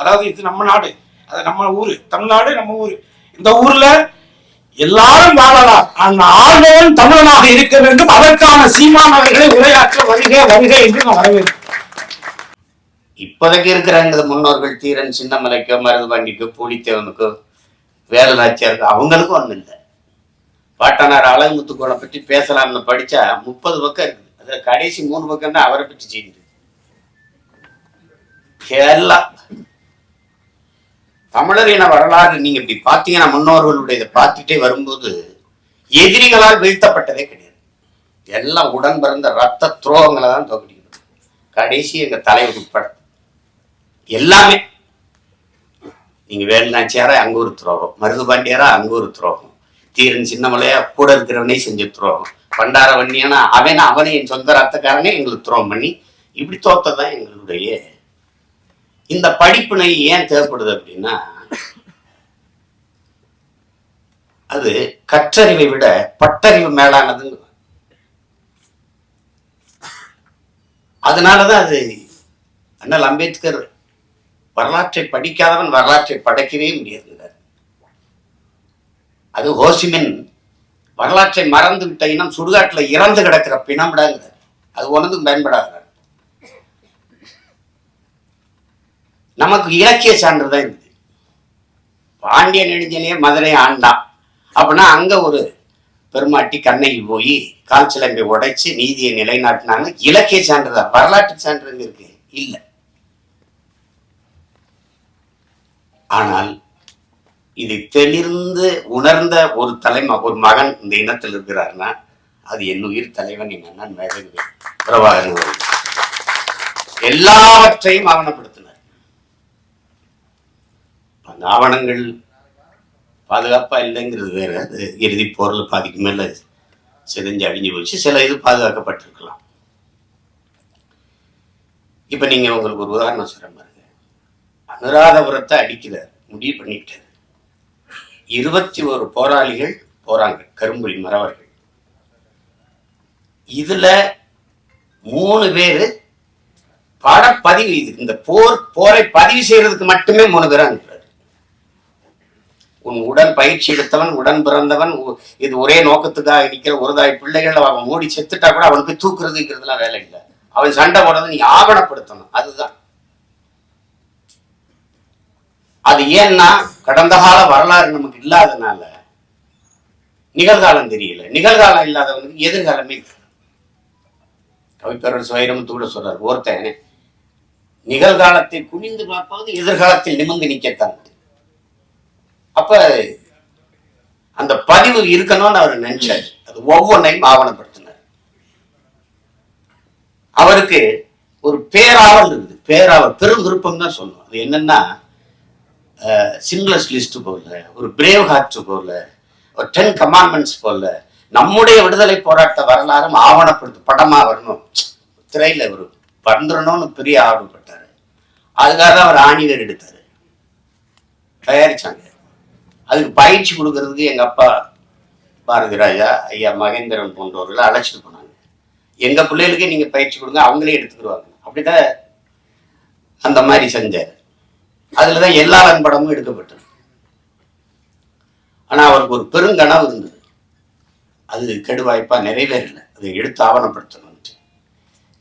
அதாவது இது நம்ம நாடு அது நம்ம ஊரு தமிழ்நாடு நம்ம ஊரு. இந்த ஊர்ல எல்லாரும் வாழலாம். அந்த ஆர்வம் தமிழனாக இருக்க வேண்டும். அதற்கான சீமானவர்களை உரையாற்ற வருக வருக என்று நான் வரவேற்கிறேன். இப்போதைக்கு இருக்கிற இந்த முன்னோர்கள் தீரன் சின்னமலைக்கோ மருதுபாண்டிக்கோ பூலித்தேவனுக்கோ வேலுநாச்சியாருக்கோ அவங்களுக்கும் ஒன்றும் இல்லை. பாட்டனார் அழகுமுத்துக்கோளை பற்றி பேசலாம்னு படிச்சா முப்பது பக்கம் இருக்குது. அதுல கடைசி மூணு பக்கம் தான் அவரை பற்றி செய்யுது. எல்லாம் தமிழர் என வரலாறு நீங்க இப்படி பார்த்தீங்கன்னா முன்னோர்களுடைய இதை பார்த்துட்டே வரும்போது எதிரிகளால் வீழ்த்தப்பட்டதே கிடையாது. எல்லாம் உடன் பிறந்த ரத்த துரோகங்களை தான் தோக்கடிக்கணும் கடைசி எங்க தலைவர் உட்பட எல்லாமே. நீங்க வேலுநாச்சியாரா அங்க ஒரு துரோகம். மருதுபாண்டியாரா அங்க ஒரு துரோகம். தீரன் சின்னமலையா கூட இருக்கிறவனே செஞ்ச துரோகம். பண்டார வண்டியானா அவன் அவனே என் சொந்த ரத்தக்காரனே எங்களுக்கு துரோகம் பண்ணி இப்படி தோத்ததான் எங்களுடைய இந்த படிப்பினை ஏன் தேவைப்படுது அப்படின்னா அது கற்றறிவை விட பட்டறிவு மேலானதுங்க அதனாலதான் அது அண்ணல் அம்பேத்கர் வரலாற்றை படிக்காதவன் வரலாற்றை படைக்கவே முடியாது அது ஹோசிமின் வரலாற்றை மறந்து விட்ட இனம் சுடுகாட்டில் இறந்து கிடக்கிற பிணம்டாங்கிறார். அது ஒன்றும் பயன்படாத நமக்கு இலக்கிய சான்று தான் இருக்குது பாண்டிய நெடுஞ்சலே மதுரை ஆண்டான் அப்படின்னா அங்க ஒரு பெருமாட்டி கண்ணகி போய் கால் சிலம்பை உடைச்சு நீதியை நிலைநாட்டினாங்க. இலக்கிய சான்று தான். வரலாற்று சான்று எங்க இருக்கு. இல்லை. ஆனால் இதை தெளிர்ந்து உணர்ந்த ஒரு தலைம ஒரு மகன் இந்த இனத்தில் இருக்கிறார்னா அது என் உயிர் தலைவன் என் அண்ணன் மேதகு பிரபாகரன் எல்லாவற்றையும் ஆவணப்படுத்த அந்த ஆவணங்கள் பாதுகாப்பா இல்லைங்கிறது வேற. அது இறுதி போரில் பாதிக்கு மேலே சிதைஞ்சு அழிஞ்சு போச்சு. சில இது பாதுகாக்கப்பட்டிருக்கலாம். இப்ப நீங்க உங்களுக்கு ஒரு உதாரணம் சொல்றேன் பாருங்க. அனுராதபுரத்தை அடிக்கிறார். முடிவு பண்ணிட்டார். இருபத்தி ஒரு போராளிகள் போறாங்க. கரும்புலி மறவர்கள். இதுல மூணு பேரு பாடப்பதிவு இது இந்த போர் போரை பதிவு செய்யறதுக்கு மட்டுமே மூணு பேர் அனுப்புறாரு உன் உடன் பயிற்சி எடுத்தவன் உடன் பிறந்தவன் இது ஒரே நோக்கத்துக்காக நிற்கிற ஒருதாய் பிள்ளைகள் அவன் மூடி செத்துட்டா கூட அவனுக்கு தூக்குறதுங்கிறதுலாம் வேலை இல்லை. அவன் சண்டை போடுறது நீ ஆவணப்படுத்தணும். அதுதான். அது ஏன்னா கடந்த கால வரலாறு நமக்கு இல்லாதனால நிகழ்காலம் தெரியல. நிகழ்காலம் இல்லாதவனுக்கு எதிர்காலமே கவிப்பேரர் சுவைரமுத்து கூட சொல்றார் ஒருத்தன் நிகழ்காலத்தை குனிந்து பார்ப்பது எதிர்காலத்தில் நிமிர்ந்து நிற்கத்தான் அப்ப அந்த பதிவு இருக்கணும்னு அவர் நினைச்சார். அது ஒவ்வொன்றையும் ஆவணப்படுத்தினார். அவருக்கு ஒரு பேராவல் இருக்குது பேராவல் பெரும் விருப்பம் தான் சொல்லணும் அது என்னன்னா சிங்லஸ் லிஸ்ட் போல ஒரு பிரேவ் ஹார்ட் போல ஒரு டென் கமாண்ட்மெண்ட்ஸ் போல நம்முடைய விடுதலை போராட்ட வரலாறும் ஆவணப்படுத்து படமா வரணும். திரையில ஒரு வந்துடணும்னு பெரிய ஆர்வப்பட்டாரு. அதுக்காக தான் அவர் ஆணிவர் எடுத்தாரு. தயாரிச்சாங்க. அதுக்கு பயிற்சி கொடுக்கறதுக்கு எங்க அப்பா பாரதி ராஜா ஐயா மகேந்திரன் போன்றவர்களை அழைச்சிட்டு போனாங்க. எங்க பிள்ளைகளுக்கே நீங்க பயிற்சி கொடுங்க அவங்களே எடுத்துக்கிடுவாங்க. அப்படிதான் அந்த மாதிரி செஞ்சாரு. அதுலதான் எல்லாரன் படமும் எடுக்கப்பட்டது. ஆனா அவருக்கு ஒரு பெருங்கனவு இருந்தது. அது கெடுவாய்ப்பா நிறைவேறல அதை எடுத்து ஆவணப்படுத்தணும்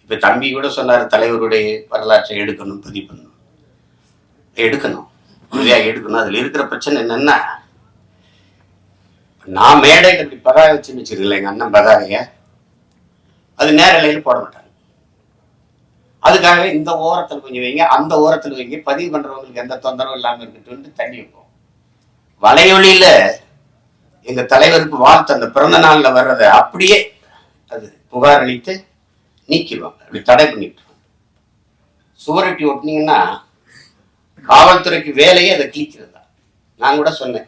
இப்ப தம்பி கூட சொன்னார் தலைவருடைய வரலாற்றை எடுக்கணும் பதிவு பண்ணணும். எடுக்கணும். உறுதியாக எடுக்கணும். அதுல இருக்கிற பிரச்சனை என்னன்னா நான் மேடையில் இப்படி பதாக வச்சுன்னு வச்சிருக்கல எங்க அண்ணன் பதாகைய. அது நேரலையில் போட மாட்டாங்க அதுக்காகவே இந்த ஓரத்தில் கொஞ்சம் வைங்க அந்த ஓரத்தில் வைங்க பதிவு பண்றவங்களுக்கு எந்த தொந்தரவும் இல்லாம இருக்கட்டும் தண்ணி வைப்போம். வலையொலியில எங்கள் தலைவருக்கு வாழ்த்து அந்த பிறந்த நாள்ல வர்றதை அப்படியே அது புகார் அளித்து நீக்கிடுவாங்க. அப்படி தடை பண்ணிட்டு சுவரொட்டி ஒட்டினீங்கன்னா காவல்துறைக்கு வேலையே அதை கிழிக்கிறது? தான் நான் கூட சொன்னேன்.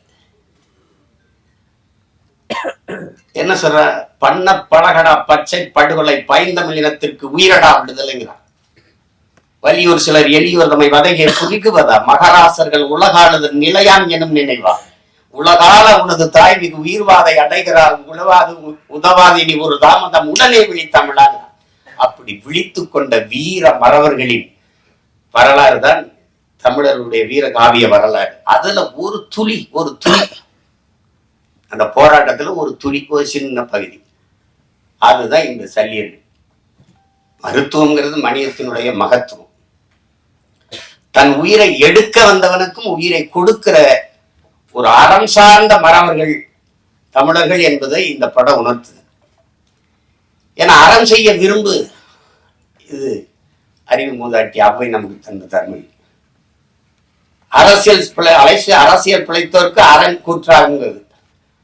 என்ன சொல்ற? பண்ண பழகடா பச்சை படுகொலை பைந்தமிழ் இனத்திற்கு உயிரடா விடுதலைங்கிறார். வலியூர் சிலர் எளியோர் தம்மை வதையை புரிகுவதா மகராசர்கள் உலகானது நிலையான் எனும் நினைவா? உலகால உனது தாய் மிகு உயிர்வாதை அடைகிறார் உழவாது உ- நீ ஒரு தாமதம் உடனே விழித்தமிழாங்க அப்படி விழித்து கொண்ட வீர மறவர்களின் வரலாறு தான் தமிழருடைய வீர காவிய வரலாறு. அதுல ஒரு துளி ஒரு துளி அந்த போராட்டத்துல ஒரு துளி சின்ன பகுதி. அதுதான் இந்த சல்லியல். மருத்துவங்கிறது மனிதத்தினுடைய மகத்துவம். தன் உயிரை எடுக்க வந்தவனுக்கும் உயிரை கொடுக்கிற ஒரு அறம் சார்ந்த மறவர்கள் தமிழர்கள் என்பதை இந்த படம் உணர்த்துது. ஏன்னா அறம் செய்ய விரும்பு. இது அறிவு மூதாட்டி அவை நமக்கு தந்த தன்மை அரசியல் பிழை அலைசி அரசியல் பிழைத்தோருக்கு அரண் கூற்றாகுங்கிறது.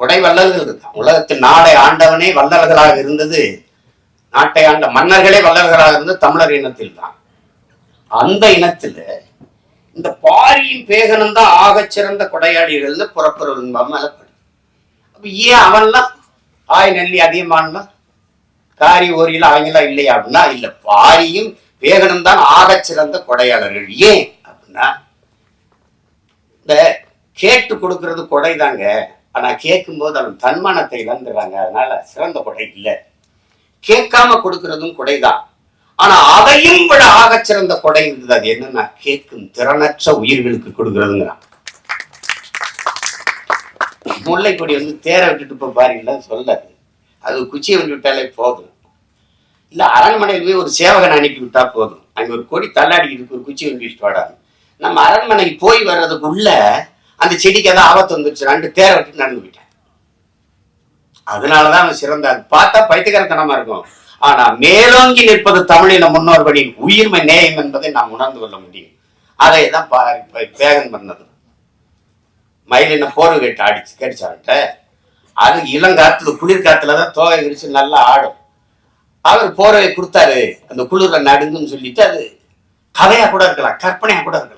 கொடை வள்ளல்கள் இருக்கான் உலகத்தில் நாடை ஆண்டவனே வல்லல்களாக இருந்தது. நாட்டை ஆண்ட மன்னர்களே வல்லல்களாக இருந்தது தமிழர் இனத்தில் தான் அந்த இனத்தில் இந்த பாரியின் பேகனம் தான் ஆகச்சிறந்த கொடையாடிகள்னு புறப்பொருள் வெண்பாமாலை அப்போ ஏன் அவன்லாம் ஆய் நெல்லி அதிகமானலாம் காரி ஓரியில் அவங்களாம் இல்லையா அப்படின்னா இல்லை பாரியும் பேகனும் தான் ஆகச்சிறந்த கொடையாளர்கள். ஏன் அப்படின்னா இந்த கேட்டு கொடுக்கறது கொடைதாங்க. ஆனா கேட்கும்போது அவன் தன்மானத்தை இழந்துடுறாங்க. அதனால சிறந்த கொடை இல்லை. கேட்காம கொடுக்கறதும் கொடைதான். ஆனா அதையும் விட ஆக சிறந்த கொடை இருந்தது அது என்னன்னா கேட்கும் திறனற்ற உயிர்களுக்கு கொடுக்கறதுங்கிறான். முல்லைக்கொடி வந்து தேரை விட்டுட்டு போய் பாருங்களா சொல்லாது. அது குச்சியை வந்து விட்டாலே போதும். இல்ல அரண்மனையில் போய் ஒரு சேவகன் அனுப்பி விட்டா போதும். அங்க ஒரு கொடி தள்ளாடிக்கிட்டு இருக்கு, ஒரு குச்சி வந்து வாடாது நம்ம அரண்மனைக்கு போய் வர்றதுக்குள்ள அந்த செடிக்கு ஏதாவது ஆபத்து வந்துருச்சு. ரெண்டு தேரை விட்டு நடந்து போயிட்டேன். அதனாலதான் அவன் சிறந்த அது பார்த்தா பைத்தியக்காரத்தனமா இருக்கும். ஆனா மேலோங்கி நிற்பது தமிழின முன்னோர்களின் உயிர்மை நேயம் என்பதை நாம் உணர்ந்து கொள்ள முடியும். அதை தான் பேகன் பண்ணது. மயிலின போர்வை கட்டு அடிச்சு கடிச்சான்ட்ட அது இளங்காத்துல குளிர்காத்துல தான் தோகை விரிச்சு நல்லா ஆடும். அவர் போர்வை கொடுத்தாரு. அந்த குளிர நடுங்குன்னு சொல்லிட்டு அது கதையா கூட இருக்கலாம் கற்பனையா கூட இருக்கலாம்.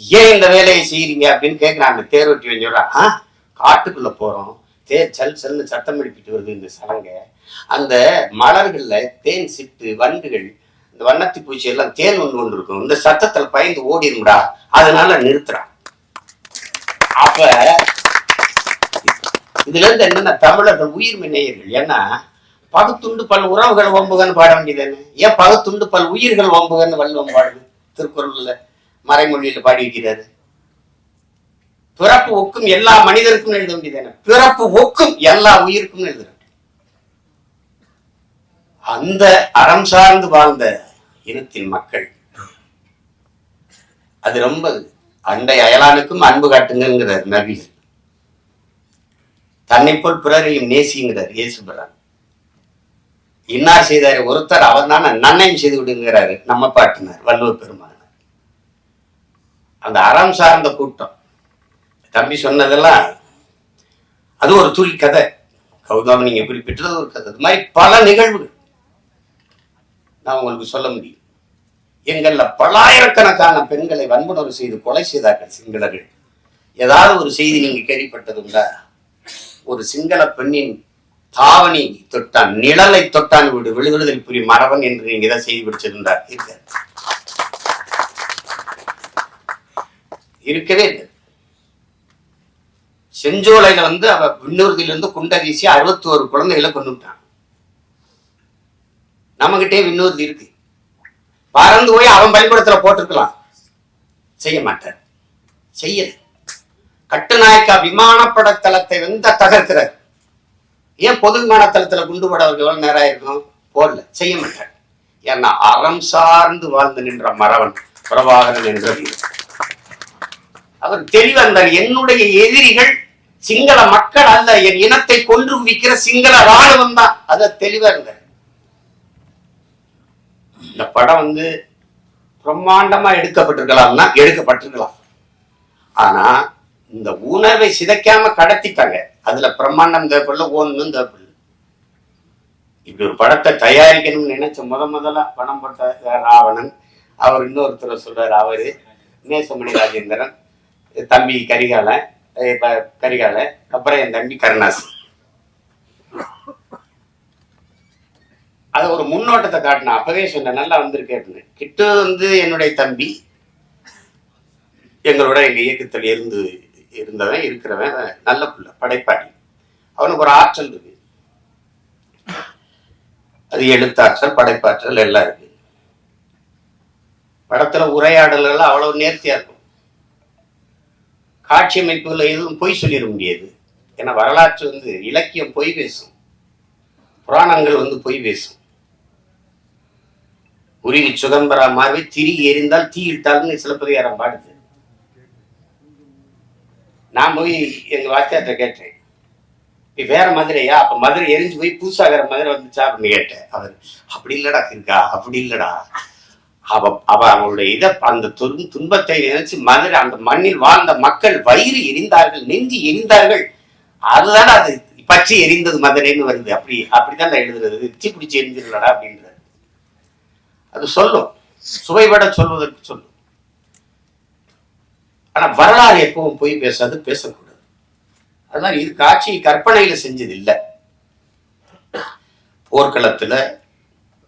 ஏன் இந்த வேலையை செய்யறீங்க அப்படின்னு கேட்கிறான் அந்த தேரோட்டி சொல்றான் ஆ? காட்டுக்குள்ள போறோம். தேர் சல் சல்னு சத்தம் எழுப்பிட்டு வருது இந்த சலங்கை. அந்த மலர்கள்ல தேன் சிட்டு வண்டுகள் இந்த வண்ணத்தி பூச்சி எல்லாம் தேன் ஒன்று கொண்டு இருக்கும் இந்த சத்தத்துல பயந்து ஓடிடும்டா அதனால நிறுத்துறான் அப்ப இதுல இருந்து என்னன்னா தமிழர்கள் உயிர்மை நேயர்கள் ஏன்னா பகுத்துண்டு பல் உறவுகள் ஒம்புகன்னு பாட வேண்டியது ஏன் பகுத்துண்டு பல் உயிர்கள் ஒம்புகன்னு வள்ளுவம் பாடுது? திருக்குறள்ல. மறைமொழியில பாடியிருக்கிறது பிறப்பு ஒக்கும் எல்லா மனிதருக்கும் எழுத வேண்டியது பிறப்பு ஒக்கும் எல்லா உயிருக்கும் எழுதுற அந்த அறம் சார்ந்து வாழ்ந்த இனத்தின் மக்கள் அது ரொம்ப அண்டை அயலானுக்கும் அன்பு காட்டுங்கிறார் நபிகள். தன்னை போல் பிறரையும் நேசிங்கிறார் இயேசுபிரான். இன்னார் செய்தார் ஒருத்தர் அவர் தான் நன்னையும் செய்து விடுங்கிறாரு நம்ம பாட்டினார் வள்ளுவர் பெருமாள் அந்த அறம் சார்ந்த கூட்டம். தம்பி சொன்னதெல்லாம் அது ஒரு துளி கதை. கௌதம் நீங்க குறிப்பிட்டது ஒரு கதை. இது மாதிரி பல நிகழ்வுகள். நான் உங்களுக்கு சொல்ல முடியும். எங்கள்ல பல்லாயிரக்கணக்கான பெண்களை வன்புணர்வு செய்து கொலை செய்தார்கள் சிங்களர்கள். ஏதாவது ஒரு செய்தி நீங்க கேள்விப்பட்டதுண்டா ஒரு சிங்கள பெண்ணின் தாவணி தொட்டான் நிழலை தொட்டான் விடு விழுதுதல் புரி மரபன் என்று நீங்க ஏதாவது செய்தி படிச்சிருந்தார் இருக்க இருக்கவே இல்லை. செஞ்சோலையில வந்து அவ விண்ணூர்தியிலிருந்து குண்டை வீசி அறுபத்தி ஒரு குழந்தைகளை கொண்டுட்டான் நம்மகிட்டே விண்ணூர்தி இருக்கு. பறந்து போய் அவன் பள்ளிக்கூடத்துல போட்டிருக்கலாம். செய்ய மாட்டார். செய்யல. கட்டுநாயக்கா விமானப்பட தளத்தை வந்து தகர்க்கிறார். ஏன் பொது விமான தளத்துல குண்டு பட எவ்வளவு நேரம் ஆயிருக்கும்? போடல. செய்ய மாட்டார். ஏன்னா அறம் சார்ந்து வாழ்ந்து நின்ற மறவன் பிரபாகரன் என்ற வீரன். அவர் தெளிவந்தார் என்னுடைய எதிரிகள் சிங்கள மக்கள் அல்ல என் இனத்தை கொன்று விற்கிற சிங்கள ராணுவம் தான். அத தெளிவா இருந்தார் இந்த படம் வந்து பிரம்மாண்டமா எடுக்கப்பட்டிருக்கலாம்னா எடுக்கப்பட்டிருக்கலாம். ஆனா இந்த உணர்வை சிதைக்காம கடத்திட்டாங்க. அதுல பிரம்மாண்டம் தேவைப்படல ஒண்ணும் தேவைப்படல. இப்படி ஒரு படத்தை தயாரிக்கணும்னு நினைச்ச முத முதல்ல பணம் போட்ட ராவணன் அவர் இன்னொருத்தர் சொல்றாரு அவரு நேசமணி ராஜேந்திரன். தம்பி கரிகாலன் அஹ் இப்ப கரிகாலன் அப்புறம் என் தம்பி கருணாஸ். அது ஒரு முன்னோட்டத்தை காட்டினேன். அப்பவே சொன்னேன் நல்லா வந்திருக்கு அப்படின்னு. கிட்ட வந்து என்னுடைய தம்பி எங்களோட எங்க இயக்கத்தில் இருந்து இருந்தவன் இருக்கிறவன் நல்ல பிள்ளை படைப்பாடி அவனுக்கு ஒரு ஆற்றல் இருக்கு. அது எழுத்தாற்றல் படைப்பாற்றல் எல்லாம் இருக்கு. படத்துல உரையாடல்கள் அவ்வளவு நேர்த்தியா இருக்கும். காட்சி அமைப்புகள் எதுவும் பொய் சொல்லிட முடியாது. ஏன்னா வரலாற்று வந்து இலக்கியம் பொய் பேசும். புராணங்கள் வந்து பொய் பேசும். உருவி சுதம்பரா மாறி திரி எரிந்தால் தீ இட்டால்னு சிலப்பதிகாரம் பாடுது. நான் போய் எங்க வாத்தியார்ட்ட கேட்டேன். "நீ வேற மதுரையா? அப்ப மதுரை எரிஞ்சு போய் பூசாகிற மதுரை வந்துச்சா அப்படின்னு கேட்டேன். அவர் அப்படி இல்லடா இருக்கா அப்படி இல்லடா. அவ அவ அவளுடைய இத அந்த துன்பத்தை நினைச்சு மதுரை அந்த மண்ணில் வாழ்ந்த மக்கள் வயிறு எரிந்தார்கள் நெஞ்சு எரிந்தார்கள். அதுதானே அது பச்சை எரிந்தது மதுரைன்னு வருது. அப்படி அப்படிதான் நான் எழுதுறது. தீ பிடிச்சி எரிஞ்சிடலடா அப்படின்றது அது சொல்லும். சுவைபட சொல்வதற்கு சொல்லும். ஆனா வரலாறு எப்பவும் போய் பேசாது பேசக்கூடாது. அது மாதிரி இது காட்சி கற்பனையில செஞ்சது இல்லை போர்க்களத்துல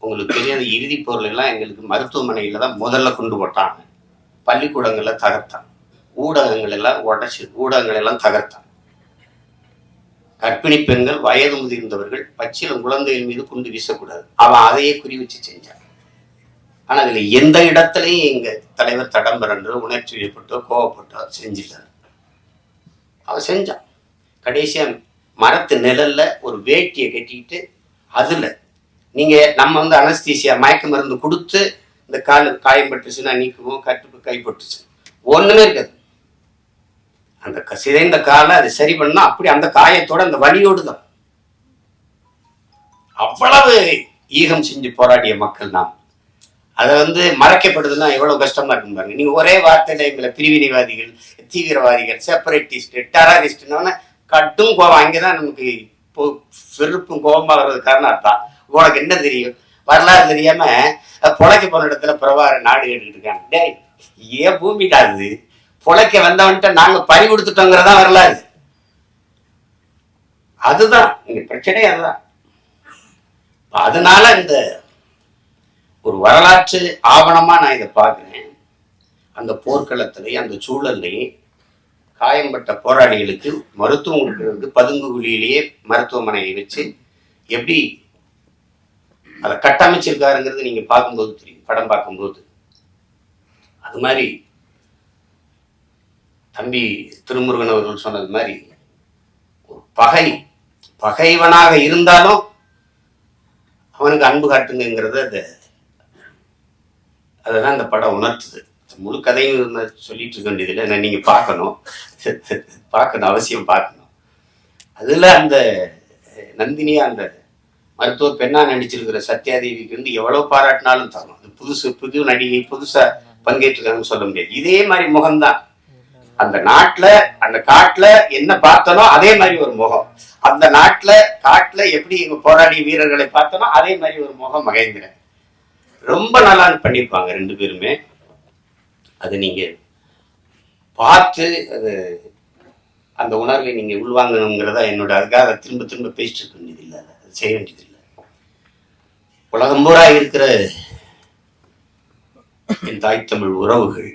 உங்களுக்கு தெரியாத இறுதி பொருள் எல்லாம் எங்களுக்கு மருத்துவமனையில தான் முதல்ல கொண்டு போட்டாங்க. பள்ளிக்கூடங்களை தகர்த்தான். ஊடகங்கள் எல்லாம் உடச்சி ஊடகங்கள் எல்லாம் தகர்த்தான். கர்ப்பிணி பெண்கள் வயது முதிர்ந்தவர்கள் பச்சிலம் குழந்தைகள் மீது குண்டு வீசக்கூடாது. அவன் அதையே குறி வச்சு செஞ்சான். ஆனா அதில் எந்த இடத்துலயும் எங்க தலைவர் தடம்பரன்றோ உணர்ச்சி வயப்பட்டோ கோவப்பட்டோ செஞ்சிட்டார் அவன் செஞ்சான். கடைசியா மரத்து நிழல்ல ஒரு வேட்டியை கட்டிக்கிட்டு அதுல நீங்க நம்ம வந்து அனஸ்தீசியா மயக்க மருந்து கொடுத்து இந்த கால் காயம் பட்டுச்சுன்னா நீக்குவோம் கட்டுப்பு கைப்பட்டுச்சு ஒண்ணுமே இருக்காது. அந்த க- சிதைந்த காலை அது சரி பண்ணா அப்படி அந்த காயத்தோட அந்த வழியோடு தான். அவ்வளவு ஈகம் செஞ்சு போராடிய மக்கள் நாம். அதை வந்து மறைக்கப்படுதுன்னா எவ்வளவு கஷ்டமா இருக்கும் பாருங்க. நீங்க ஒரே வார்த்தையில எங்களை பிரிவினைவாதிகள் தீவிரவாதிகள் செப்பரேட்டிஸ்ட் டெரரிஸ்ட்னு கட்டும் கோபம். அங்கேதான் நமக்கு இப்போ வெறுப்பும் கோபமாக வர்றது காரணம் அதான் உனக்கு என்ன தெரியும்? வரலாறு தெரியாம புழைக்க பொழைக்க போன இடத்துல பிரபார நாடு கேட்டுக்கிட்டு இருக்காங்க. டேய் ஏன் பூமி இது பொழைக்க வந்தவன்ட்ட நாங்க பறி கொடுத்துட்டோங்கிறதா வரலாறு. அதுதான் இங்க பிரச்சனை அதுதான். அதனால இந்த ஒரு வரலாற்று ஆவணமா நான் இதை பார்க்குறேன். அந்த போர்க்களத்திலையும் அந்த சூழல்லையே காயம்பட்ட போராளிகளுக்கு மருத்துவம் கொடுக்கறதுக்கு பதுங்கு குழியிலேயே மருத்துவமனையை வச்சு எப்படி அதை கட்டமைச்சிருக்காருங்கிறது நீங்க பார்க்கும்போது தெரியும் படம் பார்க்கும்போது. அது மாதிரி தம்பி திருமுருகன் அவர்கள் சொன்னது மாதிரி ஒரு பகை பகைவனாக இருந்தாலும் அவனுக்கு அன்பு காட்டுங்கிறது அதை அதுதான் அந்த படம் உணர்த்துது. முழு கதையும் சொல்லிட்டு இருக்க வேண்டியதில்லை நான் நீங்க பார்க்கணும். பார்க்கணும் அவசியம் பார்க்கணும். அதுல அந்த நந்தினியா அந்த மருத்துவ பெண்ணா நடிச்சிருக்கிற சத்யாதேவிக்கு வந்து எவ்வளவு பாராட்டினாலும் தரும் அது புதுசு புது நடிகை புதுசா பங்கேற்றிருக்காங்கன்னு சொல்ல முடியாது. இதே மாதிரி முகம்தான். அந்த நாட்டுல அந்த காட்டுல என்ன பார்த்தனோ அதே மாதிரி ஒரு முகம். அந்த நாட்டுல காட்டுல எப்படி எங்க போராடிய வீரர்களை பார்த்தனோ அதே மாதிரி ஒரு முகம் மகேந்திரன். ரொம்ப நல்லா பண்ணியிருப்பாங்க ரெண்டு பேருமே. அது நீங்க பார்த்து அது அந்த உணர்வை நீங்க உள்வாங்கணுங்கிறதா என்னோட அதுக்காக அதை திரும்ப திரும்ப பேசிட்டு இருக்க வேண்டியது இல்லை செய்ய வேண்டியது உலகம் பூரா இருக்கிற என் தாய் தமிழ் உறவுகள்.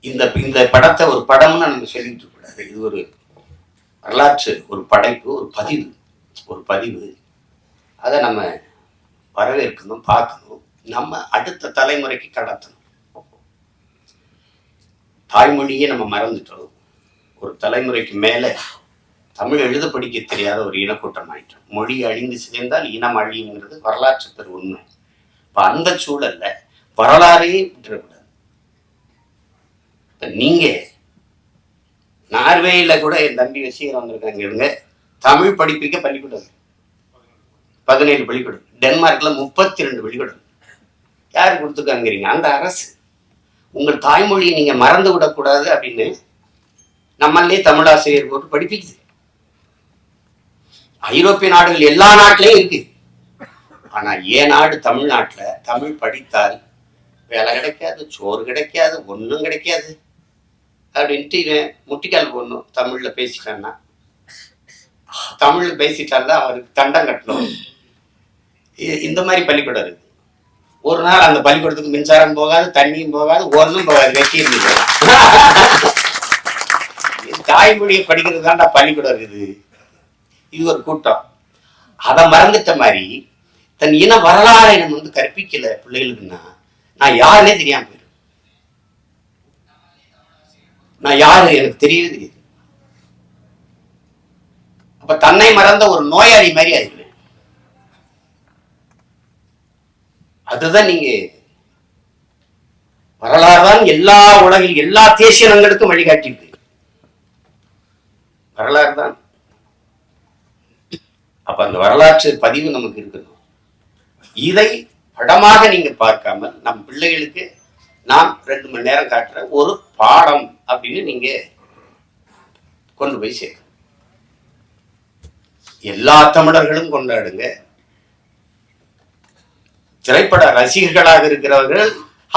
இந்த இந்த படத்தை ஒரு படம்னு நம்ம சொல்லிட்டு கூடாது இது ஒரு வரலாற்று ஒரு படைப்பு ஒரு பதிவு ஒரு பதிவு. அதை நம்ம வரவேற்கணும் பார்க்கணும். நம்ம அடுத்த தலைமுறைக்கு கடத்தணும். தாய்மொழியே நம்ம மறந்துட்டோம். ஒரு தலைமுறைக்கு மேலே தமிழ் எழுத படிக்க தெரியாத ஒரு இனக்கூட்டம் ஆயிட்டோம் மொழி அழிந்து சிதைந்தால் இனம் அழியுங்கிறது வரலாற்று பெரு உண்மை. இப்ப அந்த சூழல்ல வரலாறையே விட்டுறக்கூடாது. நீங்க நார்வேயில கூட என் தம்பி வசீகரம் வந்திருக்காங்க இருங்க தமிழ் படிப்பிக்க பள்ளிக்கூடம் பதினேழு பள்ளிக்கூடம். டென்மார்க்ல முப்பத்தி ரெண்டு பள்ளிக்கூடம் யாரு கொடுத்துருக்காங்கிறீங்க? அந்த அரசு. உங்கள் தாய்மொழியை நீங்க மறந்து விடக்கூடாது அப்படின்னு நம்மளே தமிழாசிரியர் போட்டு படிப்பிக்குது. ஐரோப்பிய நாடுகள் எல்லா நாட்டிலையும் இருக்கு. ஆனா ஏன் நாடு தமிழ்நாட்டுல தமிழ் படித்தால் வேலை கிடைக்காது சோறு கிடைக்காது ஒன்றும் கிடைக்காது. அப்படின்ட்டு இவன் முட்டிக்கால் போடணும் தமிழ்ல பேசிட்டான்னா. தமிழ்ல பேசிட்டான்னா அவருக்கு தண்டம் கட்டணும். இந்த மாதிரி பள்ளிக்கூடம் இருக்கு. ஒரு நாள் அந்த பள்ளிக்கூடத்துக்கு மின்சாரம் போகாது தண்ணியும் போகாது ஒன்றும் போகாது வெட்டி தாய்மொழியை படிக்கிறது தான்டா பள்ளிக்கூடம் இருக்குது. இது ஒரு கூட்டம். அதை மறந்துட்ட மாதிரி தன் இன வரலாறை நம்ம வந்து கற்பிக்கல பிள்ளைகளுக்குன்னா நான் யாருன்னே தெரியாம போயிடும். நான் யாரு எனக்கு தெரியவே தெரியுது. அப்ப தன்னை மறந்த ஒரு நோயாளி மாதிரி ஆயிடுவேன். அதுதான் நீங்க வரலாறு தான் எல்லா உலகில் எல்லா தேசிய நங்களுக்கும் வழிகாட்டியிருக்கு. வரலாறு தான் அப்ப அந்த வரலாற்று பதிவு நமக்கு இருக்கணும். இதை படமாக நீங்க பார்க்காம நம் பிள்ளைகளுக்கு நாம் ரெண்டு மணி நேரம் காட்டுற ஒரு பாடம் அப்படின்னு நீங்க கொண்டு போய் சேர்க்கணும். எல்லா தமிழர்களும் கொண்டாடுங்க. திரைப்பட ரசிகர்களாக இருக்கிறவர்கள்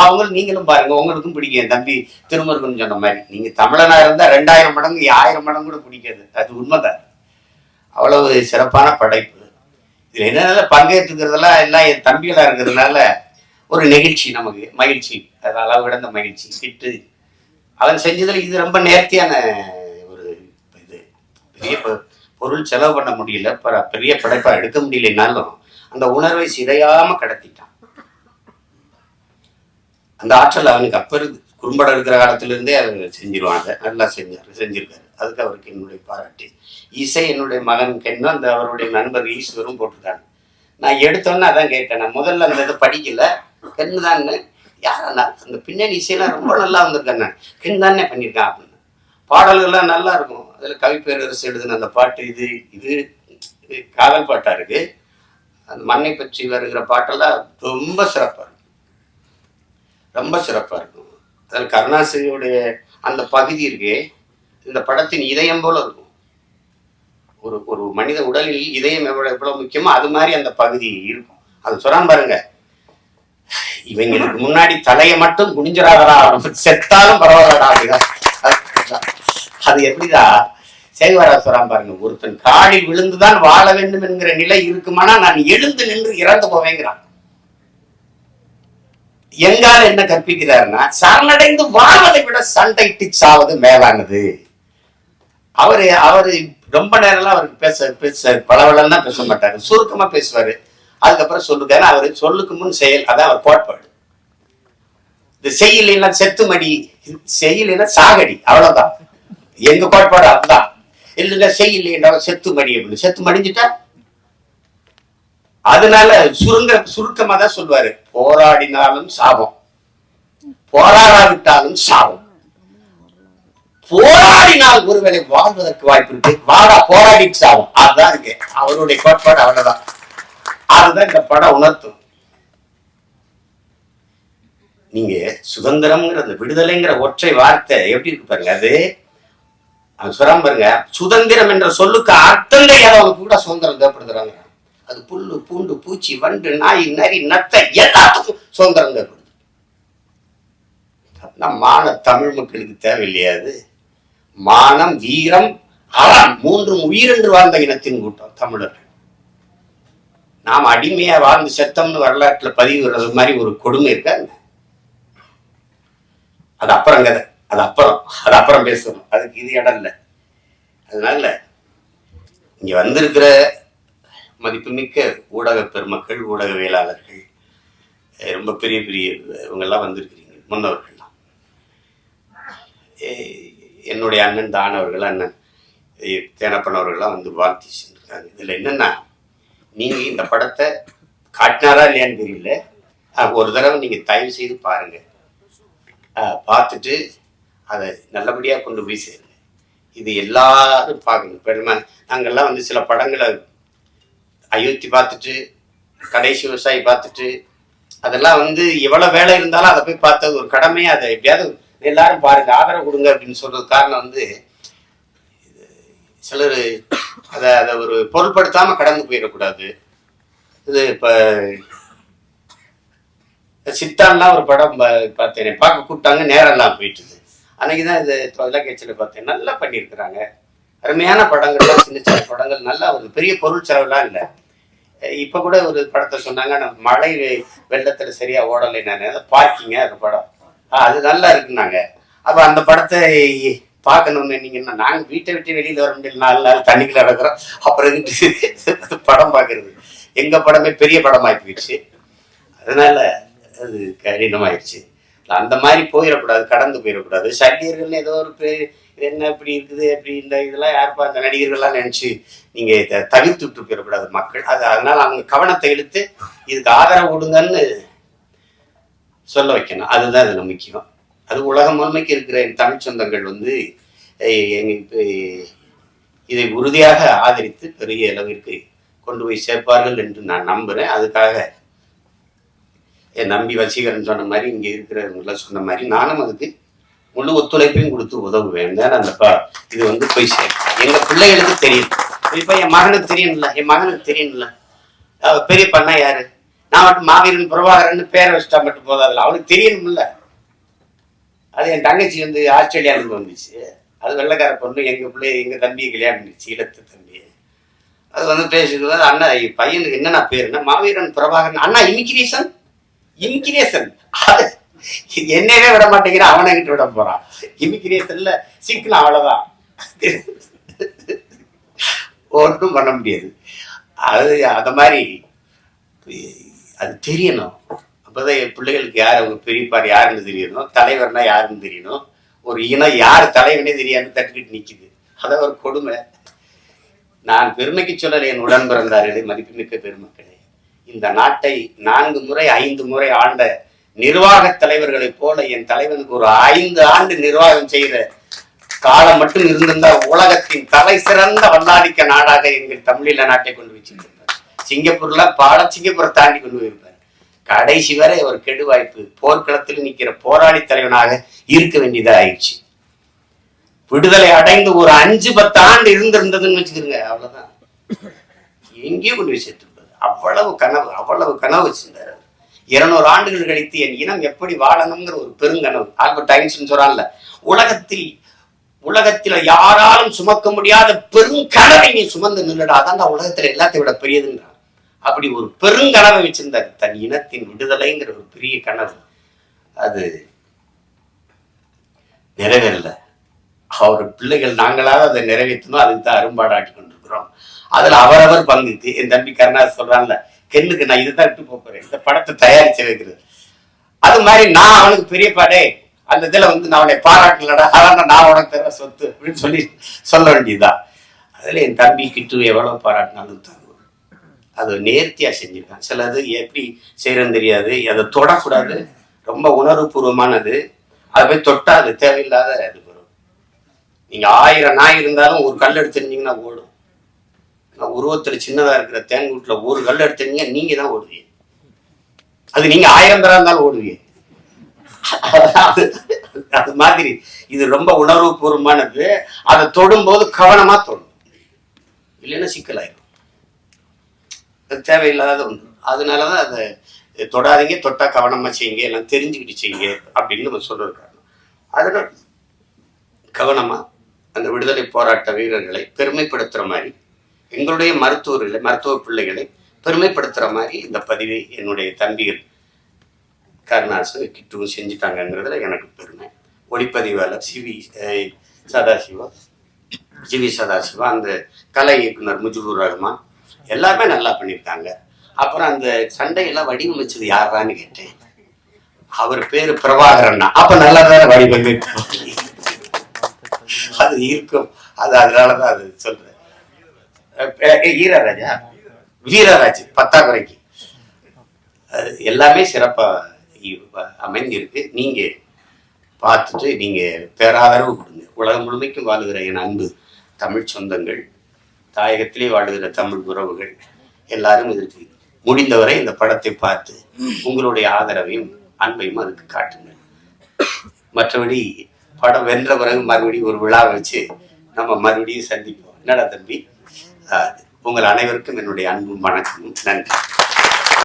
அவங்க நீங்களும் பாருங்க உங்களுக்கும் பிடிக்கும். தம்பி திருமருகன் சொன்ன மாதிரி நீங்க தமிழனா இருந்தா ரெண்டாயிரம் மடங்கு ஆயிரம் மடங்கு கூட பிடிக்காது. அது உண்மைதான். அவ்வளவு சிறப்பான படைப்பு. இதில் என்னென்ன பங்கேற்றுக்கிறதெல்லாம் எல்லாம் என் தம்பிகளா இருக்கிறதுனால ஒரு நெகிழ்ச்சி நமக்கு மகிழ்ச்சி. அது அளவு கிடந்த மகிழ்ச்சி திட்டு. அவன் செஞ்சதுல இது ரொம்ப நேர்த்தியான ஒரு இது. பெரிய பொ- பொருள் செலவு பண்ண முடியல. ப- பெரிய படைப்பா எடுக்க முடியலனாலும் அந்த உணர்வை சிதையாம கடத்திட்டான். அந்த ஆற்றல் அவனுக்கு அப்போ இருக்கு குறும்படம் இருக்கிற காலத்திலிருந்தே அவர் செஞ்சிருவாங்க நல்லா செஞ்சாரு செஞ்சிருக்காரு. அதுக்கு அவருக்கு என்னுடைய பாராட்டு. இசை என்னுடைய மகன் கண்ணு அந்த அவருடைய நண்பர் ஈஸ்வரும் போட்டிருக்காங்க. நான் எடுத்தோன்னே அதான் கேட்டேன். நான் முதல்ல அந்த இதை படிக்கல. கண்ணு தான் யாரா அந்த பின்னணி இசையெல்லாம் ரொம்ப நல்லா வந்திருக்காங்க. கென் தானே பண்ணியிருக்கான் அப்படின்னு. பாடல்கள்லாம் நல்லா இருக்கும். அதில் கவிப்பேரரசு எழுதின அந்த பாட்டு இது இது காதல் பாட்டா இருக்கு. அந்த மண்ணை பற்றி வருகிற பாட்டெல்லாம் ரொம்ப சிறப்பா இருக்கும். ரொம்ப சிறப்பா இருக்கும். அதில் கருணாசிரியுடைய அந்த பகுதி இருக்கே இந்த படத்தின் இதயம் போல இருக்கும். ஒரு ஒரு மனித உடலில் இதயம் எவ்வளவு எவ்வளவு முக்கியமோ அது மாதிரி அந்த பகுதி இருக்கும். அது சொன்னான் பாருங்க. இவங்களுக்கு முன்னாடி தலையை மட்டும் குனிஞ்சிடாதடா செத்தாலும் பரவாயில்லடா அப்படிதான். அது- எப்படிதா சேகுவரா சொல்றான் பாருங்க ஒருத்தன் காலில் விழுந்துதான் வாழ வேண்டும் என்கிற நிலை இருக்குமானா நான் எழுந்து நின்று இறந்து போவேங்கிறான். எங்கால என்ன கற்பிக்கிறாருன்னா சரணடைந்து வாழ்வதை விட சண்டையிட்டு சாவது மேலானது. அவரு அவரு ரொம்ப நேரம்லாம் அவருக்கு பேச பேச பளபளன்னு தான் பேச மாட்டாரு. சுருக்கமா பேசுவாரு. அதுக்கப்புறம் சொல்லுங்க ஏன்னா அவரு சொல்லுக்கு முன் செயல் அதான் அவர் கோட்பாடு. இந்த செய்யலைன்னா செத்து மடி செய்யலைன்னா சாகடி. அவ்வளவுதான். எங்க கோட்பாடு அதுதான். இல்லைன்னா செய்யலைன்னா செத்து மடி அப்படின்னு. செத்து மடிஞ்சிட்டா அதனால சுருங்க சுருக்கமா தான் சொல்லுவாரு. போராடினாலும் சாபம். போராடாவிட்டாலும் சாபம். போராடினால் ஒருவேளை வாழ்வதற்கு வாய்ப்பு இருக்கு. வாடா போராடிட்டு சாவும் அதுதான் இருக்கு அவருடைய கோட்பாடு அவ்வளவுதான். அதுதான் இந்த படம் உணர்த்தும். நீங்க சுதந்திரம்ங்கிற அந்த விடுதலைங்கிற ஒற்றை வார்த்தை எப்படி இருக்கு பாருங்க அது சொல்றாம பாருங்க. சுதந்திரம் என்ற சொல்லுக்கு அர்த்தம் தெரியாதவங்க கூட சுதந்திரம் தேவைப்படுத்துறாங்க. அது புல்லு பூண்டு பூச்சி வண்டு நாய் நரி நத்தை எல்லாத்துக்கும் சுதந்திரம் தேவைப்படுது. நம்ம மான தமிழ் மக்களுக்கு தேவையில்லையா அது? மானம் வீரம் அறம் மூன்றும் உயிரென்று வாழ்ந்த இனத்தின் கூட்டம் தமிழர்கள். நாம் அடிமையா வாழ்ந்து செத்தம்னு வரலாற்றுல பதிவுறது மாதிரி ஒரு கொடுமை இருக்காங்க அது அப்புறம் கதை. அது அப்புறம். அது அப்புறம் பேசணும் அதுக்கு இது இடம் இல்லை. அதனால இங்க வந்திருக்கிற மதிப்புமிக்க ஊடக பெருமக்கள் ஊடகவியலாளர்கள் ரொம்ப பெரிய பெரிய இவங்கெல்லாம் வந்திருக்கிறீங்க முன்னவர்கள்லாம். என்னுடைய அண்ணன் தானவர்கள் அண்ணன் தேனப்பனவர்கள்லாம் வந்து வாழ்த்தி சென்றிருக்காங்க. இதில் என்னென்னா நீங்கள் இந்த படத்தை காட்டினாரா இல்லையான்னு தெரியல. ஒரு தடவை நீங்கள் தயவு செய்து பாருங்கள் பார்த்துட்டு அதை நல்லபடியாக கொண்டு போய் சேருங்க. இது எல்லாரும் பார்க்கணும். பெருமை நாங்கள்லாம் வந்து சில படங்களை அயோத்தி பார்த்துட்டு கடைசி விவசாயி பார்த்துட்டு அதெல்லாம் வந்து எவ்வளோ வேலை இருந்தாலும் அதை போய் பார்த்தது ஒரு கடமையாக அதை எப்படியாவது எல்லாரும் பாருங்க ஆதரவு கொடுங்க அப்படின்னு சொல்றது காரணம் வந்து சிலர் அதை அதை ஒரு பொருட்படுத்தாம கடந்து போயிடக்கூடாது. இது இப்ப சித்தான்லாம் ஒரு படம் பார்த்தேன் பார்க்க கூப்பிட்டாங்க நேரெல்லாம் போயிட்டுது. அன்னைக்கு தான் இது தொலைக்காட்சியில் பார்த்தேன் நல்லா பண்ணியிருக்கிறாங்க. அருமையான படங்கள்லாம் சின்ன சின்ன படங்கள் நல்லா ஒரு பெரிய பொருள் செலவுலாம் இல்லை. இப்போ கூட ஒரு படத்தை சொன்னாங்க ஆனால் மழை வெள்ளத்தில் சரியாக ஓடலை நான். பார்க்கிங்க அந்த படம். அது நல்லா இருக்குனாங்க அப்போ அந்த படத்தை பார்க்கணும்னு நீங்கன்னா நாங்கள் வீட்டை விட்டு வெளியில் வர முடியல நாலு நாள் தண்ணிக்குள்ள நடக்கிறோம். அப்புறம் படம் பார்க்கறது. எங்கள் படமே பெரிய படமாகி போயிடுச்சு. அதனால அது கடினமாயிடுச்சு. அந்த மாதிரி போயிடக்கூடாது கடந்து போயிடக்கூடாது. சட்டியர்கள் ஏதோ ஒரு பேர் இது என்ன இப்படி இருக்குது அப்படி இந்த இதெல்லாம் யாருப்பா அந்த நடிகர்கள்லாம் நினச்சி நீங்கள் இதை தவிர்த்து விட்டு போயிடக்கூடாது மக்கள். அது அதனால் அவங்க கவனத்தை இழுத்து இதுக்கு ஆதரவு கொடுங்கன்னு சொல்ல வைக்கணும். அதுதான் இதுல முக்கியம். அது உலகம் முழுமைக்கு இருக்கிற என் தமிழ் சொந்தங்கள் வந்து இதை உறுதியாக ஆதரித்து பெரிய அளவிற்கு கொண்டு போய் சேர்ப்பார்கள் என்று நான் நம்புறேன். அதுக்காக என் நம்பி வசீகரன் சொன்ன மாதிரி இங்க இருக்கிறவங்களாம் சொன்ன மாதிரி நானும் அதுக்கு முழு ஒத்துழைப்பையும் கொடுத்து உதவுவேன். தான் அந்த இது வந்து போய் சேரும் எங்க பிள்ளைகளுக்கு தெரியும். இப்போ என் மகனுக்கு தெரியணும்ல என் மகனுக்கு தெரியணும்ல பெரிய பண்ணா யாரு? நான் மட்டும் மாவீரன் பிரபாகரன் பேரை வச்சுட்டா மட்டும் போதாதுல அவனுக்கு தெரியணும்ல. அது என் தங்கச்சி வந்து ஆஸ்திரேலியாவுக்கு வந்துச்சு. அது வெள்ளக்கார பொண்ணு எங்கள் பிள்ளை எங்கள் தம்பியை கல்யாணம் பண்ணிச்சு ஈழத்து தம்பி அது வந்து பேசுகிறது அண்ணா பையனுக்கு என்னென்ன பேருன்னா மாவீரன் பிரபாகரன்? அண்ணா இமிகிரேஷன் இமிகிரேஷன் என்னையவே விட மாட்டேங்கிறான் அவனை கிட்ட விட போறான். இமிகிரேஷன்ல சிக்கல் அவ்வளவுதான். ஒன்றும் பண்ண முடியாது. அது அந்த மாதிரி அது தெரியணும். அப்போதான் என் பிள்ளைகளுக்கு யார் அவங்க பெரியப்பார் யாருன்னு தெரியணும். தலைவர்னா யாருன்னு தெரியணும். ஒரு இனம் யார் தலைவனே தெரியாதுன்னு தட்டுக்கிட்டு நிற்கிது அதான் ஒரு கொடுமை. நான் பெருமைக்கு சொல்லலை என் உடன் பிறந்தார்களே மதிப்புமிக்க பெருமக்களே. இந்த நாட்டை நான்கு முறை ஐந்து முறை ஆண்ட நிர்வாக தலைவர்களைப் போல என் தலைவனுக்கு ஒரு ஐந்து ஆண்டு நிர்வாகம் செய்த காலம் மட்டும் இருந்திருந்தால் உலகத்தின் தலை சிறந்த வல்லாதிக்க நாடாக எங்கள் தமிழீழ நாட்டை கொண்டு வச்சிருப்பார் சிங்கப்பூர்ல பாட சிங்கப்பூரை தாண்டி கொண்டு போயிருப்பார். கடைசி வரை ஒரு கெடு வாய்ப்பு போர்க்களத்தில் நிக்கிற போராளி தலைவனாக இருக்க வேண்டியதா ஆயிடுச்சு விடுதலை அடைந்து ஒரு அஞ்சு பத்து ஆண்டு இருந்திருந்ததுன்னு வச்சுக்கிறோங்க அவ்வளவுதான். எங்கேயும் கொண்டு போய் அவ்வளவு கனவு அவ்வளவு கனவு வச்சிருந்தார் இருநூறு ஆண்டுகள் கழித்து என் இனம் எப்படி வாழணுங்கிற ஒரு பெருங்கனவு. ஆல்பர்ட் ஐன்ஸ்டீன் சொல்றான்ல உலகத்தில் உலகத்துல யாராலும் சுமக்க முடியாத பெருங்கனவை நீ சுமந்து நின்றுடா அதான் உலகத்துல எல்லாத்தையும் விட பெரியதுன்றான் அப்படி ஒரு பெருங்கனவை வச்சிருந்தார் தன் இனத்தின் விடுதலைங்கிற ஒரு பெரிய கனவு. அது நிறைவேறல. அவர் பிள்ளைகள் நாங்களாவது அதை நிறைவேற்றணும். அதுக்கு தான் அரும்பாடாட்டி கொண்டிருக்கிறோம். அதுல அவரவர் பங்குக்கு என் தம்பி கருணாஸ் சொல்றான்ல கெண்ணுக்கு நான் இதுதான் விட்டு போறேன். இந்த படத்தை தயாரிச்சு வைக்கிறது. அது மாதிரி நான் அவனுக்கு பெரிய பாடே அந்த இதுல வந்து நான் அவனை பாராட்டலடா அதான் நான் உனக்கு தர சொத்து அப்படின்னு சொல்லி சொல்ல வேண்டியதுதான். அதுல என் தம்பி கிட்டு எவ்வளவு பாராட்டினாலும் தான் அது நேர்த்தியா செஞ்சிருக்கான் சிலது எப்படி செய்யறதுன்னு தெரியாது. அதை தொடக்கூடாது. ரொம்ப உணர்வுபூர்வமானது. அதை போய் தொட்டா அது தேவையில்லாத இது வரும். நீங்க ஆயிரம் நாய் இருந்தாலும் ஒரு கல் எடுத்துருந்தீங்கன்னா ஓடும். ஆனா உருவத்துல சின்னதா இருக்கிற தேங்கூட்டுல ஒரு கல் எடுத்துருந்தீங்க நீங்கள் தான் ஓடுவீங்க. அது நீங்க ஆயிரம் பேரா இருந்தாலும் ஓடுவீங்க. அது அது மாதிரி. இது ரொம்ப உணர்வு பூர்வமானது அதை தொடும்போது கவனமா தொடும் இல்லைன்னா சிக்கலாயிரும். தேவையில்லாத ஒன்று அதனாலதான் அதை தொடாதீங்க தொட்டா கவனமாக செய்யுங்க எல்லாம் தெரிஞ்சுக்கிட்டு செய்யுங்க அப்படின்னு நம்ம சொல்லியிருக்காங்க அதனால் கவனமாக அந்த விடுதலை போராட்ட வீரர்களை பெருமைப்படுத்துகிற மாதிரி எங்களுடைய மருத்துவர்களை மருத்துவ பிள்ளைகளை பெருமைப்படுத்துகிற மாதிரி இந்த பதிவை என்னுடைய தம்பிகள் கருணாசு கிட்டும் செஞ்சுட்டாங்கங்கிறதுல எனக்கு பெருமை. ஒளிப்பதிவாளர் சிவி அஹ், சதாசிவா சிவி சதாசிவா அந்த கலை இயக்குனர் முஜிபுர் ரஹ்மான் எல்லாருமே நல்லா பண்ணியிருக்காங்க அப்புறம் அந்த சண்டையெல்லாம் வடிவமைச்சது யாரான்னு கேட்டேன். அவர் பேரு பிரபாகரன் அப்ப நல்லா தானே வடிவமைப்போம் அது இருக்கும். அது அதனாலதான் அது சொல்றேன். அஹ் ஈரராஜா வீரராஜ்? பத்தாக்குறைக்கு. அது எல்லாமே சிறப்பா அமைந்திருக்கு. நீங்க பார்த்துட்டு நீங்க பேராதரவு கொடுங்க. உலகம் முழுமைக்கும் வாழுகிற என் அன்பு தமிழ் சொந்தங்கள். தாயகத்திலே வாழுகிற தமிழ் உறவுகள் எல்லாரும் இதற்கு முடிந்தவரை இந்த படத்தை பார்த்து உங்களுடைய ஆதரவையும் அன்பையும் அதுக்கு காட்டுங்கள். மற்றபடி படம் வென்ற பிறகு மறுபடியும் ஒரு விழா வச்சு நம்ம மறுபடியும் சந்திப்போம். என்னடா தம்பி? உங்கள் அனைவருக்கும் என்னுடைய அன்பும் வணக்கமும். நன்றி.